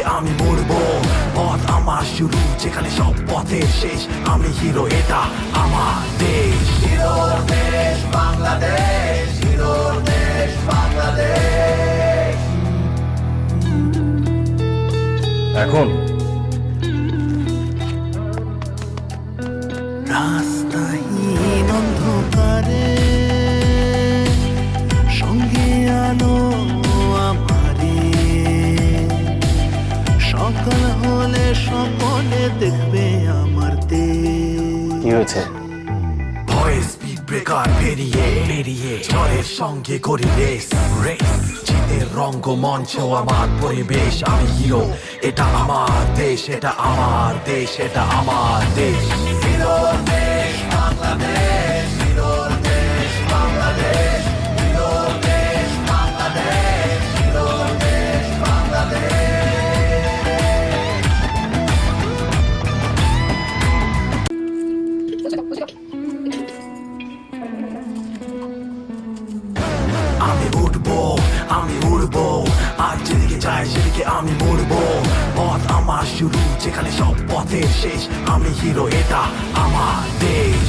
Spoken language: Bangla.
যে আমি বলব পথ আমার শুরু যেখানে সব পথের শেষ। আমি হিরো এটা আমার দেশ। হিরো দেশ বাংলাদেশ। হিরো দেশ বাংলাদেশ। এখন? রাস্তায় সকলে দেখবে আমার তে কি হয়েছে? ভয়েস স্পিড ব্রেকার পেরিয়ে পেরিয়ে ঝড়ের সঙ্গে করি রেস রেস। জিতের রঙ্গ মঞ্চ আমার পরিবেশ আমি হিরো। এটা আমার দেশ এটা আমার দেশ এটা আমার দেশ। হিরো দেশ আমি উঠবো, আমি উড়বো। আর যেদিকে যাই, সেদিকে আমি মরবো পথ আমার শুরু, যেখানে সব পথের শেষ। আমি হিরো, এটা আমার দেশ।